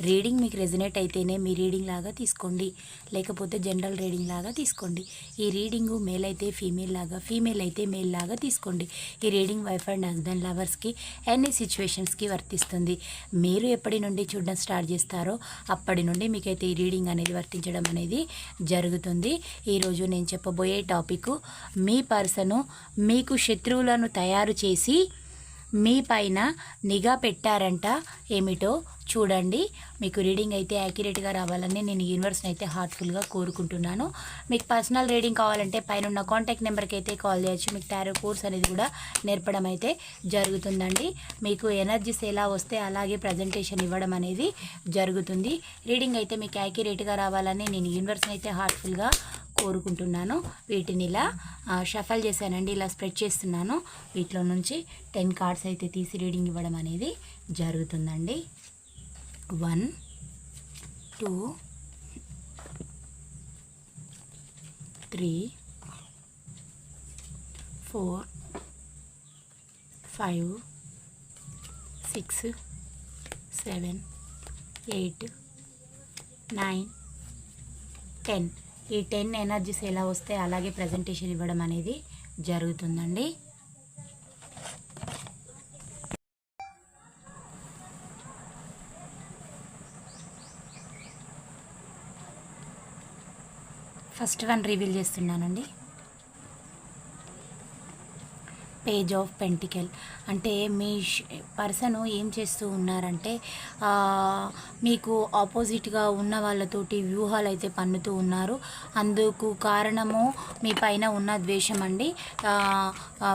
reading మీకు resonate అయితేనే మీ రీడింగ్ లాగా తీసుకోండి. లేకపోతే జనరల్ రీడింగ్ లాగా తీసుకోండి. ఈ రీడింగు మేల్ అయితే ఫీమేల్ లాగా ఫీమేల్ అయితే మేల్ లాగా తీసుకోండి. ఈ రీడింగ్ వైఫ్ అండ్ హస్బెండ్ లవర్స్కి ఎన్ని సిచ్యువేషన్స్కి వర్తిస్తుంది. మీరు ఎప్పటి నుండి చూడడం స్టార్ట్ చేస్తారో అప్పటి నుండి మీకైతే ఈ రీడింగ్ అనేది వర్తించడం అనేది జరుగుతుంది. ఈరోజు నేను చెప్పబోయే టాపిక్ మీ పర్సను మీకు శత్రువులను తయారు చేసి మీ పైన నిఘా పెట్టారంట ఏమిటో చూడండి. మీకు రీడింగ్ అయితే యాక్యురేట్గా రావాలని నేను యూనివర్స్ని అయితే హార్ట్ఫుల్గా కోరుకుంటున్నాను. మీకు పర్సనల్ రీడింగ్ కావాలంటే పైన ఉన్న కాంటాక్ట్ నెంబర్కి అయితే కాల్ చేయొచ్చు. మీకు టారో కోర్స్ అనేది కూడా నేర్పడం అయితే జరుగుతుందండి. మీకు ఎనర్జీస్ ఎలా వస్తే అలాగే ప్రజెంటేషన్ ఇవ్వడం అనేది జరుగుతుంది. రీడింగ్ అయితే మీకు యాక్యురేట్గా రావాలని నేను యూనివర్స్ని అయితే హార్ట్ఫుల్గా కోరుకుంటున్నాను. వీటిని ఇలా షఫల్ చేశానండి ఇలా స్ప్రెడ్ చేస్తున్నాను. వీటిలో నుంచి టెన్ కార్డ్స్ అయితే తీసి రీడింగ్ ఇవ్వడం అనేది జరుగుతుందండి. One two three four five six seven eight nine ten. ఈ టెన్ ఎనర్జీస్ ఎలా వస్తే అలాగే ప్రజెంటేషన్ ఇవ్వడం అనేది జరుగుతుందండి. ఫస్ట్ వన్ రివీల్ చేస్తున్నానండి. పేజ్ ఆఫ్ పెంటికల్ అంటే మీ పర్సన్ ఏం చేస్తూ ఉన్నారంటే మీకు ఆపోజిట్గా ఉన్న వాళ్ళతోటి వ్యూహాలు అయితే పన్నుతూ ఉన్నారు. అందుకు కారణము మీ పైన ఉన్న ద్వేషం అండి.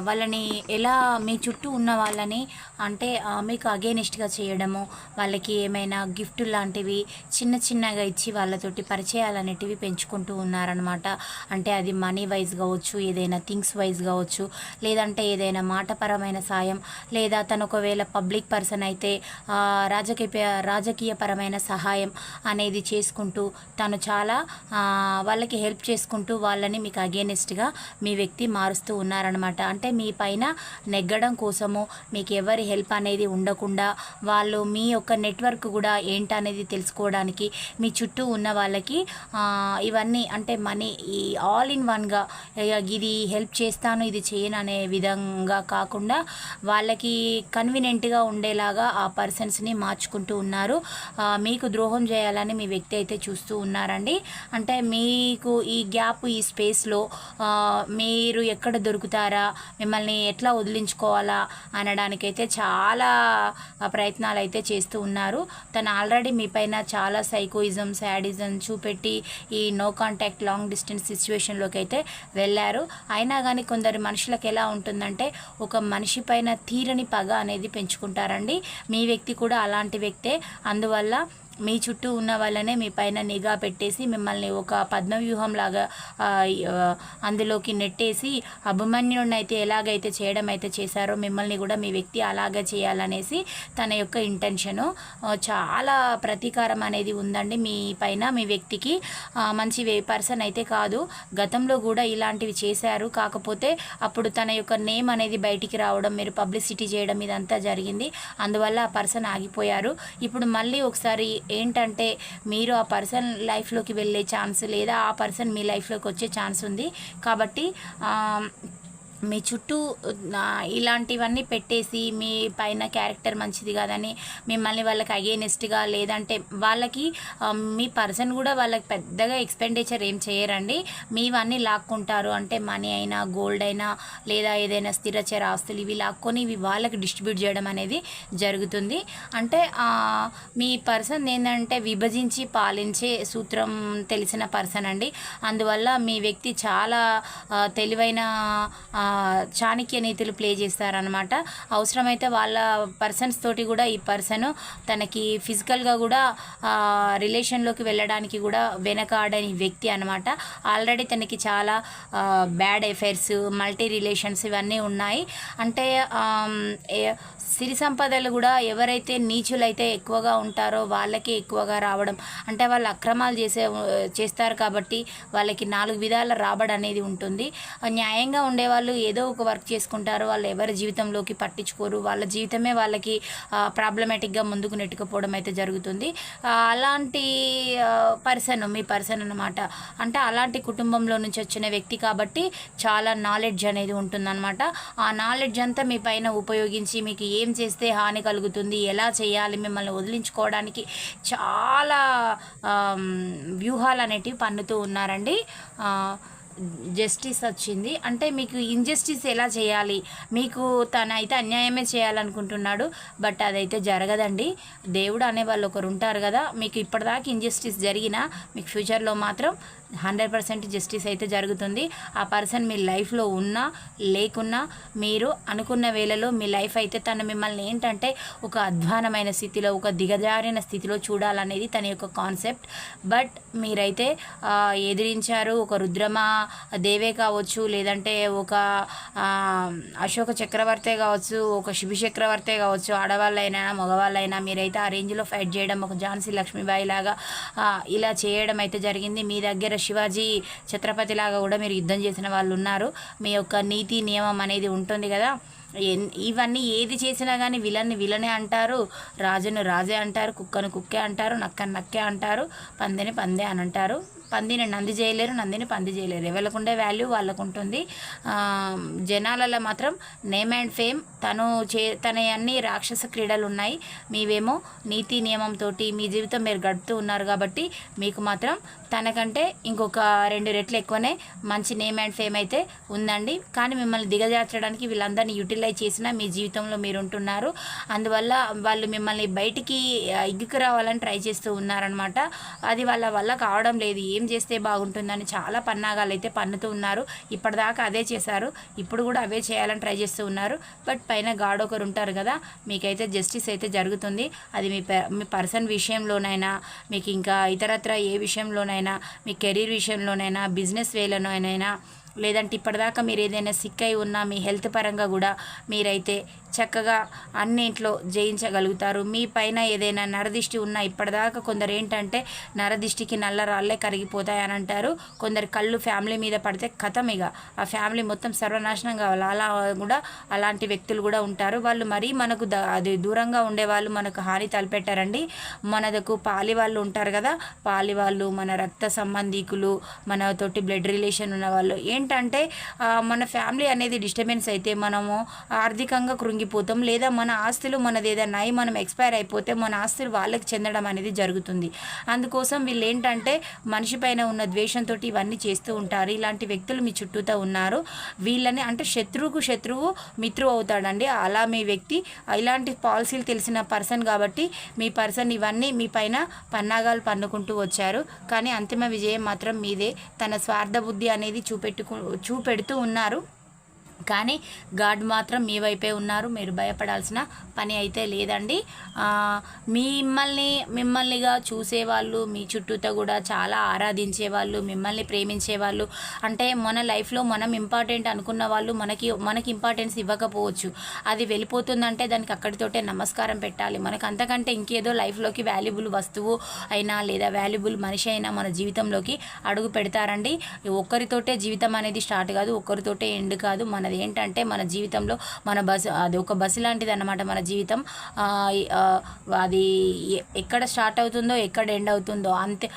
వాళ్ళని ఎలా మీ చుట్టూ ఉన్న వాళ్ళని అంటే మీకు అగేనిస్ట్గా చేయడము వాళ్ళకి ఏమైనా గిఫ్ట్ లాంటివి చిన్న చిన్నగా ఇచ్చి వాళ్ళతోటి పరిచయాలు అనేటివి పెంచుకుంటూ ఉన్నారనమాట అంటే అది మనీ వైజ్ కావచ్చు ఏదైనా థింగ్స్ వైజ్ కావచ్చు లేదంటే ఏదైనా మాటపరమైన సాయం లేదా తను ఒకవేళ పబ్లిక్ పర్సన్ అయితే రాజకీయ రాజకీయపరమైన సహాయం అనేది చేసుకుంటూ తను చాలా వాళ్ళకి హెల్ప్ చేసుకుంటూ వాళ్ళని మీకు అగేనిస్ట్గా మీ వ్యక్తి మారుస్తూ ఉన్నారనమాట అంటే మీ పైన నెగ్గడం కోసము మీకు ఎవరి హెల్ప్ అనేది ఉండకుండా వాళ్ళు మీ యొక్క నెట్వర్క్ కూడా ఏంటనేది తెలుసుకోవడానికి మీ చుట్టూ ఉన్న వాళ్ళకి ఇవన్నీ అంటే మనీ ఈ ఆల్ ఇన్ వన్గా ఇది హెల్ప్ చేస్తాను ఇది చేయను అనే విధంగా కాకుండా వాళ్ళకి కన్వీనెంట్గా ఉండేలాగా ఆ పర్సన్స్ని మార్చుకుంటూ ఉన్నారు. మీకు ద్రోహం చేయాలని మీ వ్యక్తి అయితే చూస్తూ ఉన్నారండి. అంటే మీకు ఈ గ్యాప్ ఈ స్పేస్లో మీరు ఎక్కడ దొరుకుతారా మిమ్మల్ని ఎట్లా వదిలించుకోవాలా అనడానికైతే చాలా ప్రయత్నాలు అయితే చేస్తూ ఉన్నారు. తను ఆల్రెడీ మీ పైన చాలా సైకోయిజం శాడిజం చూపెట్టి ఈ నో కాంటాక్ట్ లాంగ్ డిస్టెన్స్ సిచ్యువేషన్లోకి అయితే వెళ్ళారు. అయినా కానీ కొందరు మనుషులకు ఎలా ఉంటుందంటే ఒక మనిషి పైన తీరని పగ అనేది పెంచుకుంటారండి. మీ వ్యక్తి కూడా అలాంటి వ్యక్తే. అందువల్ల మీ చుట్టూ ఉన్న వాళ్ళనే మీ పైన నిఘా పెట్టేసి మిమ్మల్ని ఒక పద్మవ్యూహం లాగా అందులోకి నెట్టేసి అభిమన్యుడినైతే అయితే ఎలాగైతే చేయడం అయితే చేశారో మిమ్మల్ని కూడా మీ వ్యక్తి అలాగే చేయాలనేసి తన యొక్క ఇంటెన్షను చాలా ప్రతీకారం అనేది ఉందండి మీ పైన మీ వ్యక్తికి. మంచి పర్సన్ అయితే కాదు. గతంలో కూడా ఇలాంటివి చేశారు. కాకపోతే అప్పుడు తన యొక్క నేమ్ అనేది బయటికి రావడం మీరు పబ్లిసిటీ చేయడం ఇదంతా జరిగింది. అందువల్ల ఆ పర్సన్ ఆగిపోయారు. ఇప్పుడు మళ్ళీ ఒకసారి ఏంటంటే మీరు ఆ పర్సన్ లైఫ్లోకి వెళ్ళే ఛాన్స్ లేదా ఆ పర్సన్ మీ లైఫ్లోకి వచ్చే ఛాన్స్ ఉంది. కాబట్టి మీ చుట్టూ ఇలాంటివన్నీ పెట్టేసి మీ పైన క్యారెక్టర్ మంచిది కాదని మిమ్మల్ని వాళ్ళకి అగేనెస్ట్గా లేదంటే వాళ్ళకి మీ పర్సన్ కూడా వాళ్ళకి పెద్దగా ఎక్స్పెండిచర్ ఏం చేయరండి. మీవన్నీ లాక్కుంటారు. అంటే మనీ అయినా గోల్డ్ అయినా లేదా ఏదైనా స్థిరచర ఆస్తులు ఇవి లాక్కొని ఇవి వాళ్ళకి డిస్ట్రిబ్యూట్ చేయడం అనేది జరుగుతుంది. అంటే మీ పర్సన్ ఏంటంటే విభజించి పాలించే సూత్రం తెలిసిన పర్సన్ అండి. అందువల్ల మీ వ్యక్తి చాలా తెలివైన చాణక్య నీతులు ప్లే చేస్తారనమాట అవసరమైతే వాళ్ళ పర్సన్స్ తోటి కూడా ఈ పర్సన్ తనకి ఫిజికల్గా కూడా రిలేషన్లోకి వెళ్ళడానికి కూడా వెనకాడని వ్యక్తి అనమాట ఆల్రెడీ తనకి చాలా బ్యాడ్ ఎఫైర్స్ మల్టీ రిలేషన్స్ ఇవన్నీ ఉన్నాయి. అంటే సిరి సంపదలు కూడా ఎవరైతే నీచులైతే ఎక్కువగా ఉంటారో వాళ్ళకే ఎక్కువగా రావడం. అంటే వాళ్ళు అక్రమాలు చేసే చేస్తారు కాబట్టి వాళ్ళకి నాలుగు విధాల రాబడి అనేది ఉంటుంది. న్యాయంగా ఉండేవాళ్ళు ఏదో ఒక వర్క్ చేసుకుంటారు వాళ్ళు ఎవరి జీవితంలోకి పట్టించుకోరు వాళ్ళ జీవితమే వాళ్ళకి ప్రాబ్లమేటిక్గా ముందుకు నెట్టుకుపోవడం అయితే జరుగుతుంది. అలాంటి పర్సన్ మీ పర్సన్ అనమాట అంటే అలాంటి కుటుంబంలో నుంచి వచ్చిన వ్యక్తి కాబట్టి చాలా నాలెడ్జ్ అనేది ఉంటుందన్నమాట. ఆ నాలెడ్జ్ అంతా మీ పైన ఉపయోగించి మీకు ఏం చేస్తే హాని కలుగుతుంది ఎలా చేయాలి మిమ్మల్ని వదిలించుకోవడానికి చాలా వ్యూహాలు అనేటివి పన్నుతూ ఉన్నారండి. జస్టిస్ వచ్చింది. అంటే మీకు ఇంజస్టిస్ ఎలా చేయాలి? మీకు తన అయితే అన్యాయమే చేయాలనుకుంటున్నాడు బట్ అదైతే జరగదండి. దేవుడు అనే వాళ్ళు ఒకరు ఉంటారు కదా మీకు ఇప్పటిదాకా ఇంజస్టిస్ జరిగినా మీకు ఫ్యూచర్లో మాత్రం హండ్రెడ్ పర్సెంట్ జస్టిస్ అయితే జరుగుతుంది. ఆ పర్సన్ మీ లైఫ్లో ఉన్నా లేకున్నా మీరు అనుకున్న వేళలో మీ లైఫ్ అయితే తను మిమ్మల్ని ఏంటంటే ఒక అధ్వానమైన స్థితిలో ఒక దిగజారిన స్థితిలో చూడాలనేది తన యొక్క కాన్సెప్ట్ బట్ మీరైతే ఎదిరించారు ఒక రుద్రమ దేవే కావచ్చు లేదంటే ఒక అశోక చక్రవర్తే కావచ్చు ఒక శిబి చక్రవర్తే కావచ్చు ఆడవాళ్ళైనా మగవాళ్ళైనా మీరైతే ఆ రేంజ్లో ఫైట్ చేయడం ఒక ఝాన్సీ లక్ష్మీబాయి లాగా ఇలా చేయడం అయితే జరిగింది. మీ దగ్గర శివాజీ ఛత్రపతి లాగా కూడా మీరు యుద్ధం చేసిన వాళ్ళు ఉన్నారు. మీ యొక్క నీతి నియమం అనేది ఉంటుంది కదా. ఇవన్నీ ఏది చేసినా కానీ విలన్ని విలనే అంటారు రాజును రాజే అంటారు కుక్కను కుక్కే అంటారు నక్కను నక్కే అంటారు పందిని పందే అని అంటారు. పందిని నంది చేయలేరు నందిని పంది చేయలేరు ఎవరికుండే వాల్యూ వాళ్ళకు ఉంటుంది జనాలలో మాత్రం నేమ్ అండ్ ఫేమ్ తను చే తన అన్ని రాక్షస క్రీడలు ఉన్నాయి మీవేమో నీతి నియమంతో మీ జీవితం మీరు గడుపుతూ ఉన్నారు కాబట్టి మీకు మాత్రం తనకంటే ఇంకొక రెండు రెట్లు ఎక్కువనే మంచి నేమ్ అండ్ ఫేమ్ అయితే ఉందండి. కానీ మిమ్మల్ని దిగజార్చడానికి వీళ్ళందరినీ యూటిలైజ్ చేసిన మీ జీవితంలో మీరు ఉంటున్నారు అందువల్ల వాళ్ళు మిమ్మల్ని బయటికి ఇగ్గుకు రావాలని ట్రై చేస్తూ ఉన్నారనమాట అది వాళ్ళ వల్ల కావడం లేదు. ఏ ఏం చేస్తే బాగుంటుందని చాలా పన్నాగాలు అయితే పన్నుతూ ఉన్నారు. ఇప్పటిదాకా అదే చేశారు. ఇప్పుడు కూడా అవే చేయాలని ట్రై చేస్తూ ఉన్నారు. బట్ పైన గాడ్ ఒకరు ఉంటారు కదా మీకైతే జస్టిస్ అయితే జరుగుతుంది. అది మీ ప- మీ పర్సన్ విషయంలోనైనా మీకు ఇంకా ఇతరత్ర ఏ విషయంలోనైనా మీ కెరీర్ విషయంలోనైనా బిజినెస్ వేలోనైనా లేదంటే ఇప్పటిదాకా మీరు ఏదైనా సిక్ అయి ఉన్నా మీ హెల్త్ పరంగా కూడా మీరైతే చక్కగా అన్నింట్లో జయించగలుగుతారు. మీ పైన ఏదైనా నరదిష్టి ఉన్నా ఇప్పటిదాకా కొందరు ఏంటంటే నరదిష్టికి నల్ల రాళ్ళే కరిగిపోతాయని అంటారు. కొందరు కళ్ళు ఫ్యామిలీ మీద పడితే కథం ఇక. ఆ ఫ్యామిలీ మొత్తం సర్వనాశనం కావాలి. అలా కూడా అలాంటి వ్యక్తులు కూడా ఉంటారు. వాళ్ళు మరీ మనకు ద- అది దూరంగా ఉండే వాళ్ళు మనకు హాని తలపెట్టారండి. మనకు పాలి వాళ్ళు ఉంటారు కదా. పాలి వాళ్ళు మన రక్త సంబంధీకులు మనతోటి బ్లడ్ రిలేషన్ ఉన్న వాళ్ళు. ఏంటి ఏంటంటే మన ఫ్యామిలీ అనేది డిస్టర్బెన్స్ అయితే మనము ఆర్థికంగా కృంగిపోతాం లేదా మన ఆస్తులు మనది ఏదైనా అయి మనం ఎక్స్పైర్ అయిపోతే మన ఆస్తులు వాళ్ళకి చెందడం అనేది జరుగుతుంది. అందుకోసం వీళ్ళు ఏంటంటే మనిషి పైన ఉన్న ద్వేషంతో ఇవన్నీ చేస్తూ ఉంటారు. ఇలాంటి వ్యక్తులు మీ చుట్టూతో ఉన్నారు. వీళ్ళని అంటే శత్రువుకు శత్రువు మిత్రువు అవుతాడండి. అలా మీ వ్యక్తి ఇలాంటి పాలసీలు తెలిసిన పర్సన్ కాబట్టి మీ పర్సన్ ఇవన్నీ మీ పైన పన్నాగాలు పన్నుకుంటూ వచ్చారు. కానీ అంతిమ విజయం మాత్రం మీదే. తన స్వార్థ బుద్ధి అనేది చూపెట్టుకుంటూ చూపెడుతూ ఉన్నారు. కానీ గాడ్ మాత్రం మీ వైపే ఉన్నారు. మీరు భయపడాల్సిన పని అయితే లేదండి. మిమ్మల్ని మిమ్మల్నిగా చూసేవాళ్ళు మీ చుట్టూతో కూడా చాలా ఆరాధించే వాళ్ళు మిమ్మల్ని ప్రేమించే వాళ్ళు అంటే మన లైఫ్లో మనం ఇంపార్టెంట్ అనుకున్న వాళ్ళు మనకి మనకి ఇంపార్టెన్స్ ఇవ్వకపోవచ్చు. అది వెళ్ళిపోతుందంటే దానికి అక్కడితోటే నమస్కారం పెట్టాలి. మనకు అంతకంటే ఇంకేదో లైఫ్లోకి వాల్యుబుల్ వస్తువు అయినా లేదా వాల్యుబుల్ మనిషి అయినా మన జీవితంలోకి అడుగు పెడతారండి. ఒక్కరితోటే జీవితం అనేది స్టార్ట్ కాదు ఒక్కరితోటే ఎండ్ కాదు మనది ఏంటంటే మన జీవితంలో మన బస్సు అది ఒక బస్సు లాంటిది అన్నమాట మన జీవితం. అది ఎక్కడ స్టార్ట్ అవుతుందో ఎక్కడ ఎండ్ అవుతుందో అంతే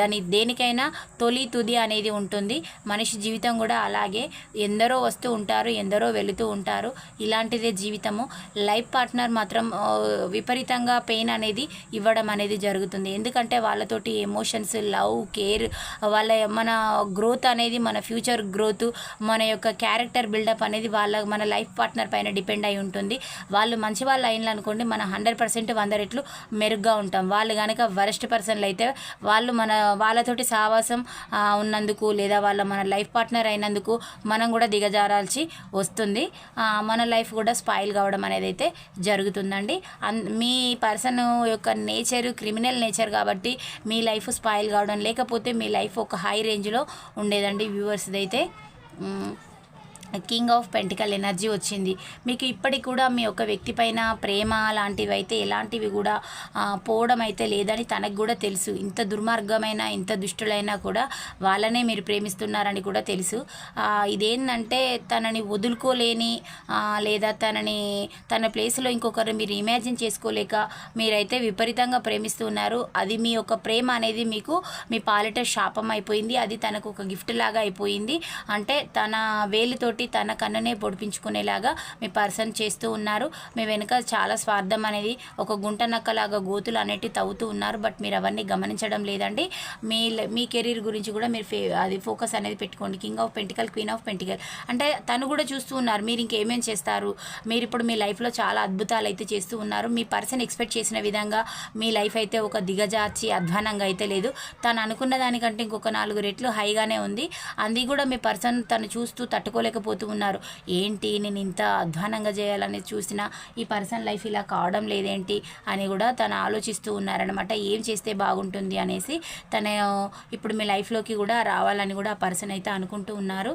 దాని దేనికైనా తొలి తుది అనేది ఉంటుంది. మనిషి జీవితం కూడా అలాగే ఎందరో వస్తూ ఉంటారు ఎందరో వెళుతూ ఉంటారు. ఇలాంటిదే జీవితము. లైఫ్ పార్ట్నర్ మాత్రం విపరీతంగా పెయిన్ అనేది ఇవ్వడం అనేది జరుగుతుంది. ఎందుకంటే వాళ్ళతోటి ఎమోషన్స్ లవ్ కేర్ వాళ్ళ మన గ్రోత్ అనేది మన ఫ్యూచర్ గ్రోత్ మన యొక్క క్యారెక్టర్ బిల్డప్ అనేది వాళ్ళ మన లైఫ్ పార్ట్నర్ పైన డిపెండ్ అయి ఉంటుంది. వాళ్ళు మంచి వాళ్ళు అయినలు అనుకోండి మన హండ్రెడ్ పర్సెంట్ వంద రెట్లు మెరుగ్గా ఉంటాం. వాళ్ళు కనుక వరస్ట్ పర్సన్లు అయితే వాళ్ళు మన వాళ్ళతోటి సావాసం ఉన్నందుకు లేదా వాళ్ళ మన లైఫ్ పార్ట్నర్ అయినందుకు మనం కూడా దిగజారాల్సి వస్తుంది. మన లైఫ్ కూడా స్పాయిల్ కావడం అనేది అయితే జరుగుతుందండి. అన్ మీ పర్సన్ యొక్క నేచర్ క్రిమినల్ నేచర్ కాబట్టి మీ లైఫ్ స్పాయిల్ కావడం లేకపోతే మీ లైఫ్ ఒక హై రేంజ్లో ఉండేదండి వ్యూవర్స్ది అయితే. కింగ్ ఆఫ్ పెంటికల్ ఎనర్జీ వచ్చింది. మీకు ఇప్పటికి కూడా మీ యొక్క వ్యక్తి పైన ప్రేమ లాంటివి అయితే ఎలాంటివి కూడా పోవడం అయితే లేదని తనకు కూడా తెలుసు. ఇంత దుర్మార్గమైన ఇంత దుష్టులైనా కూడా వాళ్ళనే మీరు ప్రేమిస్తున్నారని కూడా తెలుసు. ఇదేంటంటే తనని వదులుకోలేని లేదా తనని తన ప్లేస్లో ఇంకొకరు మీరు ఇమాజిన్ చేసుకోలేక మీరైతే విపరీతంగా ప్రేమిస్తున్నారు అది మీ యొక్క ప్రేమ అనేది మీకు మీ పాలిట శాపం అయిపోయింది. అది తనకు ఒక గిఫ్ట్ లాగా అయిపోయింది. అంటే తన వేలితోటి తన కన్నునే పొడిపించుకునేలాగా మీ పర్సన్ చేస్తూ ఉన్నారు. మీ వెనుక చాలా స్వార్థం అనేది ఒక గుంట నక్కలాగా గోతులు అనేటివి తవ్వుతూ ఉన్నారు. బట్ మీరు అవన్నీ గమనించడం లేదండి. మీ మీ కెరీర్ గురించి కూడా మీరు ఫే అది ఫోకస్ అనేది పెట్టుకోండి. King of pentacle queen of pentacle. అంటే తను కూడా చూస్తూ ఉన్నారు. మీరు ఇంకేమేం చేస్తారు? మీరు ఇప్పుడు మీ లైఫ్లో చాలా అద్భుతాలు అయితే చేస్తూ ఉన్నారు. మీ పర్సన్ ఎక్స్పెక్ట్ చేసిన విధంగా మీ లైఫ్ అయితే ఒక దిగజార్చి అధ్వానంగా అయితే లేదు. తను అనుకున్న దానికంటే ఇంకొక నాలుగు రెట్లు హైగానే ఉంది. అది కూడా మీ పర్సన్ తను చూస్తూ తట్టుకోలేకపోతూ ఉన్నారు. ఏంటి నేను ఇంత అధ్వానంగా చేయాలని చూసినా ఈ పర్సన్ లైఫ్ ఇలా కావడం లేదేంటి అని కూడా తను ఆలోచిస్తూ ఉన్నారనమాట ఏం చేస్తే బాగుంటుంది అనేసి తను ఇప్పుడు మీ లైఫ్లోకి కూడా రావాలని కూడా ఆ పర్సన్ అయితే అనుకుంటూ ఉన్నారు.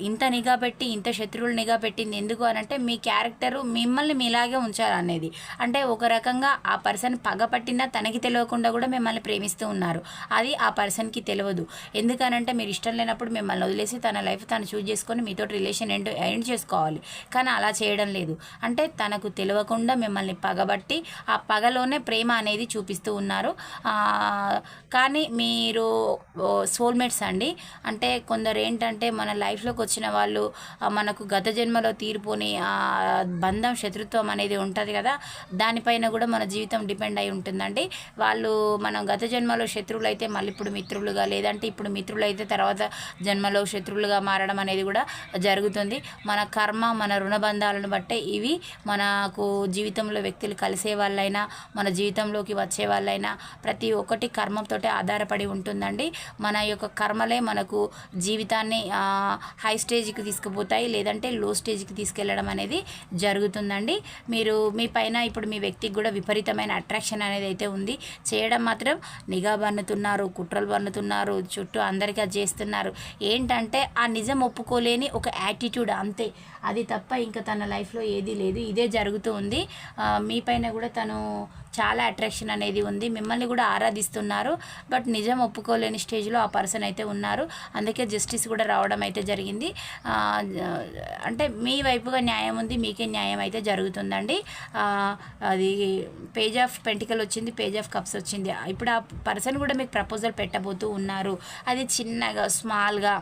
ఇంత నిఘా పెట్టి ఇంత శత్రువులు నిఘా పెట్టింది ఎందుకు అని అంటే మీ క్యారెక్టరు మిమ్మల్ని మీలాగే ఉంచాలనేది. అంటే ఒక రకంగా ఆ పర్సన్ పగపట్టినా తనకి తెలియకుండా కూడా మిమ్మల్ని ప్రేమిస్తూ ఉన్నారు. అది ఆ పర్సన్కి తెలియదు. ఎందుకనంటే మీరు ఇష్టం లేనప్పుడు మిమ్మల్ని వదిలేసి తన లైఫ్ తను చూజ్ చేసుకొని మీతో రిలేషన్ ఎండ్ ఎండ్ చేసుకోవాలి. కానీ అలా చేయడం లేదు. అంటే తనకు తెలియకుండా మిమ్మల్ని పగబట్టి ఆ పగలోనే ప్రేమ అనేది చూపిస్తూ ఉన్నారు. కానీ మీరు సోల్మేట్స్ అండి. అంటే కొందరు ఏంటంటే మన లైఫ్లో వచ్చిన వాళ్ళు మనకు గత జన్మలో తీరిపోని బంధం శత్రుత్వం అనేది ఉంటుంది కదా? దానిపైన కూడా మన జీవితం డిపెండ్ అయి ఉంటుందండి. వాళ్ళు మనం గత జన్మలో శత్రువులు అయితే మళ్ళీ ఇప్పుడు మిత్రులుగా లేదంటే ఇప్పుడు మిత్రులు అయితే తర్వాత జన్మలో శత్రువులుగా మారడం అనేది కూడా జరుగుతుంది. మన కర్మ మన రుణబంధాలను బట్టే ఇవి మనకు జీవితంలో వ్యక్తులు కలిసే వాళ్ళైనా మన జీవితంలోకి వచ్చే వాళ్ళైనా ప్రతి ఒక్కటి కర్మంతో ఆధారపడి ఉంటుందండి. మన యొక్క కర్మలే మనకు జీవితాన్ని హై హై స్టేజ్కి తీసుకుపోతాయి లేదంటే లో స్టేజ్కి తీసుకెళ్ళడం అనేది జరుగుతుందండి. మీరు మీ పైన ఇప్పుడు మీ వ్యక్తికి కూడా విపరీతమైన అట్రాక్షన్ అనేది అయితే ఉంది. చేయడం మాత్రం నిఘా బన్నుతున్నారు కుట్రలు బన్నుతున్నారు చుట్టూ అందరికీ అది చేస్తున్నారు. ఏంటంటే ఆ నిజం ఒప్పుకోలేని ఒక యాటిట్యూడ్ అంతే. అది తప్ప ఇంకా తన లైఫ్లో ఏదీ లేదు. ఇదే జరుగుతూ ఉంది. మీ పైన కూడా తను చాలా అట్రాక్షన్ అనేది ఉంది. మిమ్మల్ని కూడా ఆరాధిస్తున్నారు. బట్ నిజం ఒప్పుకోలేని స్టేజ్లో ఆ పర్సన్ అయితే ఉన్నారు. అందుకే జస్టిస్ కూడా రావడం అయితే జరిగింది. అంటే మీ వైపుగా న్యాయం ఉంది మీకే న్యాయం అయితే జరుగుతుందండి. అది పేజ్ ఆఫ్ పెంటికల్ వచ్చింది పేజ్ ఆఫ్ కప్స్ వచ్చింది. ఇప్పుడు ఆ పర్సన్ కూడా మీకు ప్రపోజల్ పెట్టబోతూ ఉన్నారు. అది చిన్నగా స్మాల్గా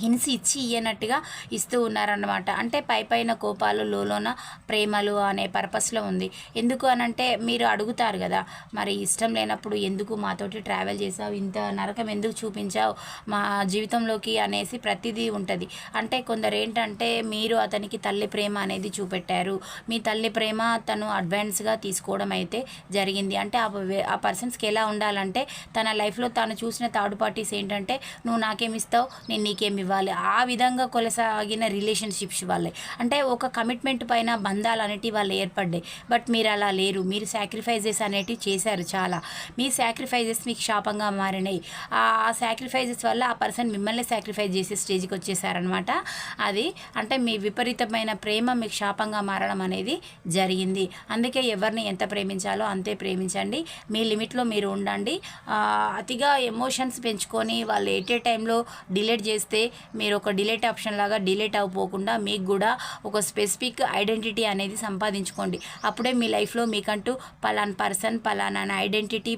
హింస ఇచ్చి ఇయ్యనట్టుగా ఇస్తూ ఉన్నారన్నమాట. అంటే పై పైన కోపాలు లోలోన ప్రేమలు అనే పర్పస్లో ఉంది. ఎందుకు అనంటే మీరు అడుగుతారు కదా మరి ఇష్టం లేనప్పుడు ఎందుకు మాతోటి ట్రావెల్ చేసావు ఇంత నరకం ఎందుకు చూపించావు? మా జీవితంలోకి అనేసి ప్రతిదీ ఉంటుంది. అంటే కొందరు ఏంటంటే మీరు అతనికి తల్లి ప్రేమ అనేది చూపెట్టారు. మీ తల్లి ప్రేమ తను అడ్వాన్స్గా తీసుకోవడం అయితే జరిగింది. అంటే ఆ ఆ పర్సన్స్కి ఎలా ఉండాలంటే తన లైఫ్లో తాను చూసిన థర్డ్ పార్టీస్ ఏంటంటే నువ్వు నాకేమి ఇస్తావు? నేను నీకేమి ఇవ్వాలి. ఆ విధంగా కొనసాగిన రిలేషన్షిప్స్ వాళ్ళే. అంటే ఒక కమిట్మెంట్ పైన బంధాలు అనేటివి వాళ్ళు ఏర్పడ్డాయి. బట్ మీరు అలా లేరు. మీరు సాక్రిఫైజెస్ అనేటివి చేశారు చాలా. మీ సాక్రిఫైజెస్ మీకు శాపంగా మారినాయి. ఆ సాక్రిఫైజెస్ వల్ల ఆ పర్సన్ మిమ్మల్ని సాక్రిఫైస్ చేసే స్టేజ్కి వచ్చేసారనమాట అది అంటే మీ విపరీతమైన ప్రేమ మీకు శాపంగా మారడం అనేది జరిగింది. అందుకే ఎవరిని ఎంత ప్రేమించాలో అంతే ప్రేమించండి. మీ లిమిట్లో మీరు ఉండండి. అతిగా ఎమోషన్స్ పెంచుకొని వాళ్ళు ఎట్ ఏ టైంలో డిలేట్ చేస్తే మీరు ఒక డిలేట్ ఆప్షన్ లాగా డిలేట్ అవ్వకుండా మీకు కూడా ఒక స్పెసిఫిక్ ఐడెంటిటీ అనేది సంపాదించుకోండి. అప్పుడే మీ లైఫ్లో మీకంటూ పలాన్ పర్సన్ పలానా ఐడెంటిటీ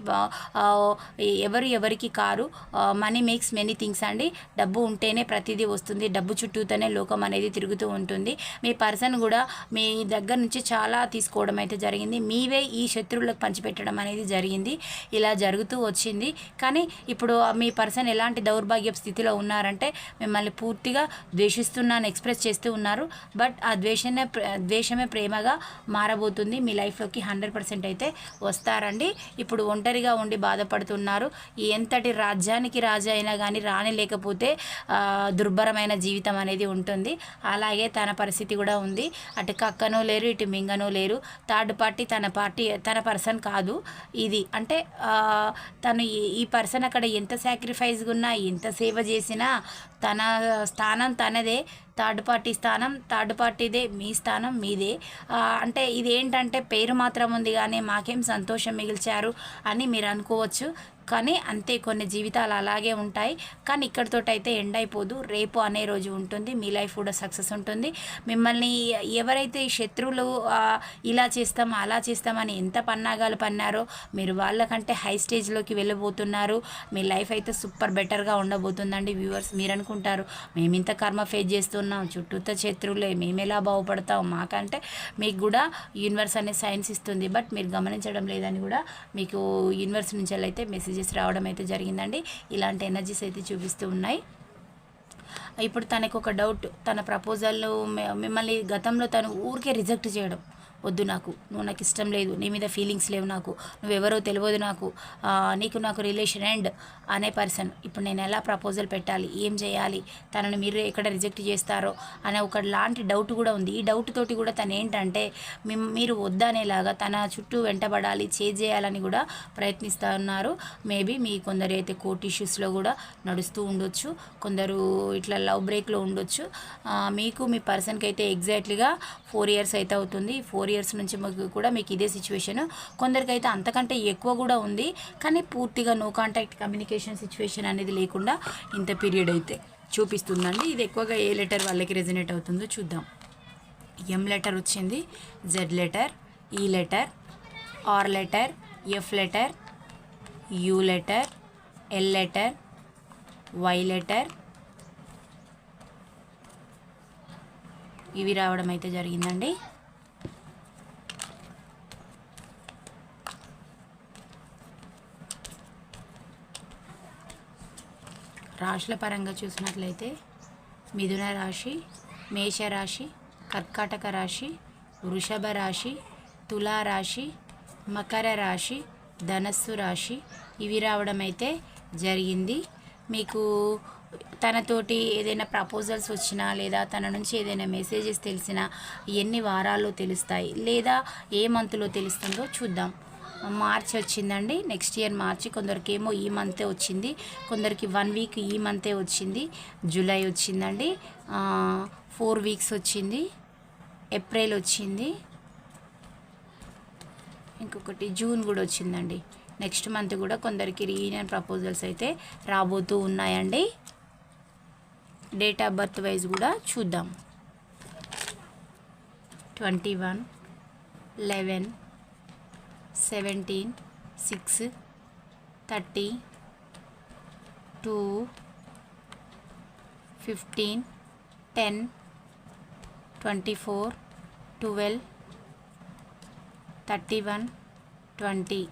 ఎవరు ఎవరికి car money makes many things అండి. డబ్బు ఉంటేనే ప్రతిదీ వస్తుంది. డబ్బు చుట్టూతోనే లోకం అనేది తిరుగుతూ ఉంటుంది. మీ పర్సన్ కూడా మీ దగ్గర నుంచి చాలా తీసుకోవడం అయితే జరిగింది. మీవే ఈ శత్రువులకు పంచిపెట్టడం అనేది జరిగింది. ఇలా జరుగుతూ వచ్చింది. కానీ ఇప్పుడు మీ పర్సన్ ఎలాంటి దౌర్భాగ్య స్థితిలో ఉన్నారంటే మిమ్మల్ని పూర్తిగా ద్వేషిస్తున్నాను ఎక్స్ప్రెస్ చేస్తూ ఉన్నారు. బట్ ఆ ద్వేషమే ద్వేషమే ప్రేమగా మారబోతుంది. మీ లైఫ్లోకి హండ్రెడ్ పర్సెంట్ అయితే వస్తారండి. ఇప్పుడు ఒంటరిగా ఉండి బాధపడుతున్నారు. ఎంతటి రాజ్యానికి రాజు అయినా కానీ రాని లేకపోతే దుర్భరమైన జీవితం అనేది ఉంటుంది. అలాగే తన పరిస్థితి కూడా ఉంది. అటు కక్కనో లేరు ఇటు మింగనో లేరు. థర్డ్ పార్టీ తన పార్టీ తన పర్సన్ కాదు ఇది. అంటే తను ఈ- ఈ పర్సన్ అక్కడ ఎంత సాక్రిఫైస్గా ఉన్నా ఎంత సేవ చేసినా తన స్థానం తనదే థర్డ్ పార్టీ స్థానం థర్డ్ పార్టీదే మీ స్థానం మీదే. అంటే ఇది ఏంటంటే పేరు మాత్రం ఉంది కానీ మాకేం సంతోషం మిగిల్చారు అని మీరు అనుకోవచ్చు. కానీ అంతే కొన్ని జీవితాలు అలాగే ఉంటాయి. కానీ ఇక్కడితో అయితే ఎండ్ అయిపోదు. రేపు అనే రోజు ఉంటుంది. మీ లైఫ్ కూడా సక్సెస్ ఉంటుంది. మిమ్మల్ని ఎవరైతే శత్రువులు ఇలా చేస్తాం అలా చేస్తామని ఎంత పన్నాగాలు పన్నారో మీరు వాళ్ళకంటే హై స్టేజ్లోకి వెళ్ళబోతున్నారు. మీ లైఫ్ అయితే సూపర్ బెటర్గా ఉండబోతుందండి వ్యూవర్స్. మీరు అనుకుంటారు మేము ఇంత కర్మ ఫేస్ చేస్తున్నాం. చుట్టూతో శత్రువులే మేము ఎలా బాగుపడతాం? మాకంటే మీకు కూడా యూనివర్స్ అనే సైన్స్ ఇస్తుంది. బట్ మీరు గమనించడం లేదని కూడా మీకు యూనివర్స్ నుంచి అయితే మెసేజెస్ రావడం అయితే జరిగిందండి. ఇలాంటి ఎనర్జీస్ అయితే చూపిస్తూ ఉన్నాయి. ఇప్పుడు తనకు ఒక డౌట్ తన ప్రపోజల్ మిమ్మల్ని గతంలో తను ఊరికే రిజెక్ట్ చేయడం. వద్దు నాకు. నువ్వు నాకు ఇష్టం లేదు. నీ మీద ఫీలింగ్స్ లేవు నాకు. నువ్వెవరో తెలియదు నాకు. నీకు నాకు రిలేషన్ అండ్ అనే పర్సన్ ఇప్పుడు నేను ఎలా ప్రపోజల్ పెట్టాలి? ఏం చేయాలి? తనను మీరు ఎక్కడ రిజెక్ట్ చేస్తారో అనే ఒక లాంటి డౌట్ కూడా ఉంది. ఈ డౌట్ తోటి కూడా తను ఏంటంటే మిమ్- మీరు వద్దనేలాగా తన చుట్టూ వెంటబడాలి చేజ్ చేయాలని కూడా ప్రయత్నిస్తూ ఉన్నారు మేబీ మీ కొందరు అయితే కోర్ట్ ఇష్యూస్లో కూడా నడుస్తూ ఉండొచ్చు. కొందరు ఇట్లా లవ్ బ్రేక్లో ఉండొచ్చు. మీకు మీ పర్సన్కి అయితే ఎగ్జాక్ట్లీగా ఫోర్ ఇయర్స్ అయితే అవుతుంది. ఫోర్ ఇయర్స్ నుంచి మీకు కూడా మీకు ఇదే సిచ్యువేషన్ కొందరికైతే అంతకంటే ఎక్కువ కూడా ఉంది. కానీ పూర్తిగా నో కాంటాక్ట్ కమ్యూనికేషన్ సిచ్యువేషన్ అనేది లేకుండా ఇంత పీరియడ్ అయితే చూపిస్తుందండి. ఇది ఎక్కువగా ఏ లెటర్ వాళ్ళకి రెజినేట్ అవుతుందో చూద్దాం. ఎం లెటర్ వచ్చింది. Z letter E letter R letter F letter U letter L letter Y letter ఇవి రావడం అయితే జరిగిందండి. రాశుల పరంగా చూసినట్లయితే మిథున రాశి మేషరాశి కర్కాటక రాశి వృషభ రాశి తులా రాశి మకర రాశి ధనస్సు రాశి ఇవి రావడం అయితే జరిగింది. మీకు తనతోటి ఏదైనా ప్రపోజల్స్ వచ్చినా లేదా తన నుంచి ఏదైనా మెసేజెస్ తెలిసినా ఎన్ని వారాల్లో తెలుస్తాయి లేదా ఏ మంత్లో తెలుస్తుందో చూద్దాం. మార్చ్ వచ్చిందండి. నెక్స్ట్ ఇయర్ మార్చి కొందరికి ఏమో ఈ మంతే వచ్చింది. కొందరికి వన్ వీక్ ఈ మంతే వచ్చింది. జూలై వచ్చిందండి. ఫోర్ వీక్స్ వచ్చింది. ఏప్రిల్ వచ్చింది. ఇంకొకటి జూన్ కూడా వచ్చిందండి. నెక్స్ట్ మంత్ కూడా కొందరికి రీయూనియన్ ప్రపోజల్స్ అయితే రాబోతూ ఉన్నాయండి. డేట్ ఆఫ్ బర్త్ వైజ్ కూడా చూద్దాం. Twenty one eleven seventeen, six, thirty, two, fifteen, ten, twenty-four, twelve, thirty-one, twenty.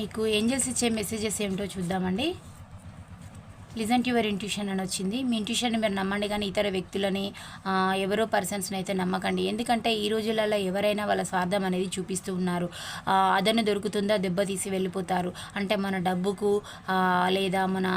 మీకు ఏంజల్స్ ఇచ్చే మెసేజెస్ ఏమిటో చూద్దామండి. లిజన్ టు యువర్ ఇంట్యూషన్ అని వచ్చింది. మీ ఇంట్యూషన్ మీరు నమ్మండి కానీ ఇతర వ్యక్తులని ఎవరో పర్సన్స్ని అయితే నమ్మకండి. ఎందుకంటే ఈ రోజులలో ఎవరైనా వాళ్ళ స్వార్థం అనేది చూపిస్తూ ఉన్నారు. అదను దొరుకుతుందా? దెబ్బతీసి వెళ్ళిపోతారు. అంటే మన డబ్బుకు లేదా మన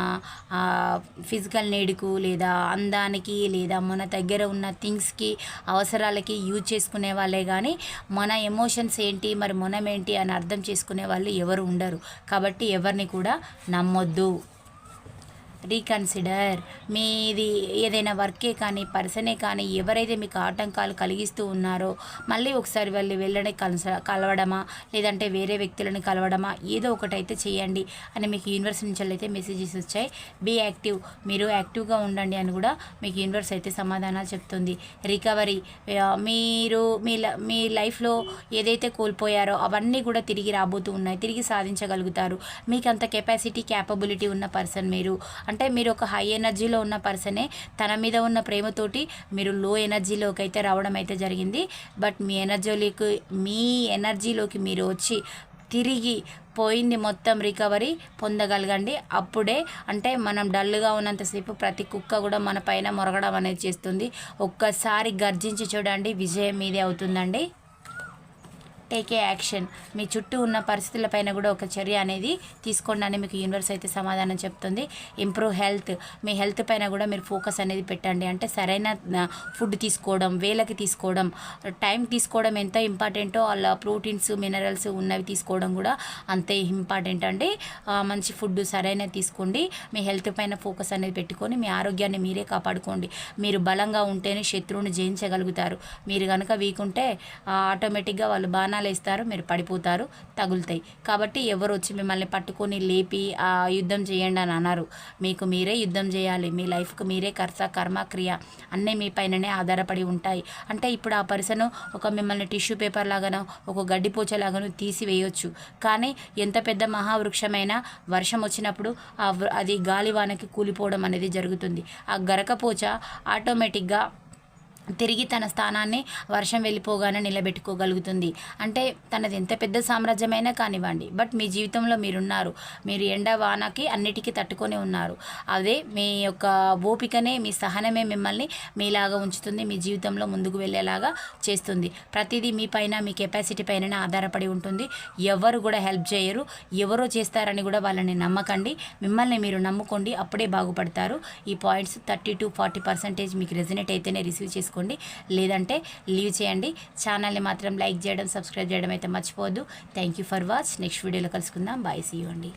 ఫిజికల్ నీడ్కు లేదా అందానికి లేదా మన దగ్గర ఉన్న థింగ్స్కి అవసరాలకి యూజ్ చేసుకునే వాళ్ళే కానీ మన ఎమోషన్స్ ఏంటి మరి మనం ఏంటి అని అర్థం చేసుకునే వాళ్ళు ఎవరు ఉండరు. కాబట్టి ఎవరిని కూడా నమ్మొద్దు. రీకన్సిడర్ మీది ఏదైనా వర్కే కానీ పర్సనే కానీ ఎవరైతే మీకు ఆటంకాలు కలిగిస్తూ ఉన్నారో మళ్ళీ ఒకసారి వెళ్ళి వెళ్ళని కలస కలవడమా? లేదంటే వేరే వ్యక్తులను కలవడమా? ఏదో ఒకటి అయితే చేయండి అని మీకు యూనివర్స్ నుంచి అయితే మెసేజెస్ వచ్చాయి. బీ యాక్టివ్ మీరు యాక్టివ్గా ఉండండి అని కూడా మీకు యూనివర్స్ అయితే సమాధానాలు చెప్తుంది. రికవరీ మీరు మీ మీ లైఫ్లో ఏదైతే కోల్పోయారో అవన్నీ కూడా తిరిగి రాబోతూ ఉన్నాయి. తిరిగి సాధించగలుగుతారు. మీకు అంత కెపాసిటీ క్యాపబిలిటీ ఉన్న పర్సన్ మీరు. అంటే మీరు ఒక హై ఎనర్జీలో ఉన్న పర్సనే తన మీద ఉన్న ప్రేమతోటి మీరు లో ఎనర్జీలోకి అయితే రావడం అయితే జరిగింది. బట్ మీ ఎనర్జీలోకి మీ ఎనర్జీలోకి మీరు వచ్చి తిరిగి పోయింది మొత్తం రికవరీ పొందగలగండి. అప్పుడే అంటే మనం డల్గా ఉన్నంతసేపు ప్రతి కుక్క కూడా మన పైన మొరగడం అనేది చేస్తుంది. ఒక్కసారి గర్జించి చూడండి విజయం మీదే అవుతుందండి. టేకే యాక్షన్ మీ చుట్టూ ఉన్న పరిస్థితులపైన కూడా ఒక చర్య అనేది తీసుకోండి అని మీకు యూనివర్స్ అయితే సమాధానం చెప్తుంది. ఇంప్రూవ్ హెల్త్ మీ హెల్త్ పైన కూడా మీరు ఫోకస్ అనేది పెట్టండి. అంటే సరైన ఫుడ్ తీసుకోవడం వేలకి తీసుకోవడం టైం తీసుకోవడం ఎంత ఇంపార్టెంటో అలా ప్రోటీన్స్ మినరల్స్ ఉన్నవి తీసుకోవడం కూడా అంతే ఇంపార్టెంట్ అండి. మంచి ఫుడ్ సరైన తీసుకోండి. మీ హెల్త్ పైన ఫోకస్ అనేది పెట్టుకొని మీ ఆరోగ్యాన్ని మీరే కాపాడుకోండి. మీరు బలంగా ఉంటేనే శత్రువుని జయించగలుగుతారు. మీరు కనుక వీకుంటే ఆటోమేటిక్గా వాళ్ళు బాణాలు ఇస్తారు మీరు పడిపోతారు తగులుతాయి. కాబట్టి ఎవరు వచ్చి మిమ్మల్ని పట్టుకొని లేపి ఆ యుద్ధం చేయండి అని అన్నారు. మీకు మీరే యుద్ధం చేయాలి. మీ లైఫ్కి మీరే కర్త కర్మ క్రియ అన్నీ మీ పైననే ఆధారపడి ఉంటాయి. అంటే ఇప్పుడు ఆ పర్సన్ ఒక మిమ్మల్ని టిష్యూ పేపర్ లాగానో ఒక గడ్డిపోచ లాగానో తీసివేయొచ్చు. కానీ ఎంత పెద్ద మహావృక్షమైనా వర్షం వచ్చినప్పుడు ఆ వృ- అది గాలివానకి కూలిపోవడం అనేది జరుగుతుంది. ఆ గరకపోచ ఆటోమేటిక్గా తిరిగి తన స్థానాన్ని వర్షం వెళ్ళిపోగానే నిలబెట్టుకోగలుగుతుంది. అంటే తనది ఎంత పెద్ద సామ్రాజ్యమైనా కానివ్వండి బట్ మీ జీవితంలో మీరున్నారు. మీరు ఎండ వానకి అన్నిటికీ తట్టుకొని ఉన్నారు. అదే మీ యొక్క ఓపికనే మీ సహనమే మిమ్మల్ని మీలాగా ఉంచుతుంది మీ జీవితంలో ముందుకు వెళ్ళేలాగా చేస్తుంది. ప్రతిదీ మీ పైన మీ కెపాసిటీ పైన ఆధారపడి ఉంటుంది. ఎవరు కూడా హెల్ప్ చేయరు. ఎవరో చేస్తారని కూడా వాళ్ళని నమ్మకండి. మిమ్మల్ని మీరు నమ్ముకోండి. అప్పుడే బాగుపడతారు. ఈ points thirty to forty percentage మీకు రెజినేట్ అయితేనే రిసీవ్ చేసుకోండి లేదంటే లీవ్ చేయండి. ఛానల్ని మాత్రం లైక్ చేయడం సబ్స్క్రైబ్ చేయడం అయితే మర్చిపోవద్దు. Thank you for watch next వీడియోలో కలుసుకుందాం. బాయ్ సీ అండి.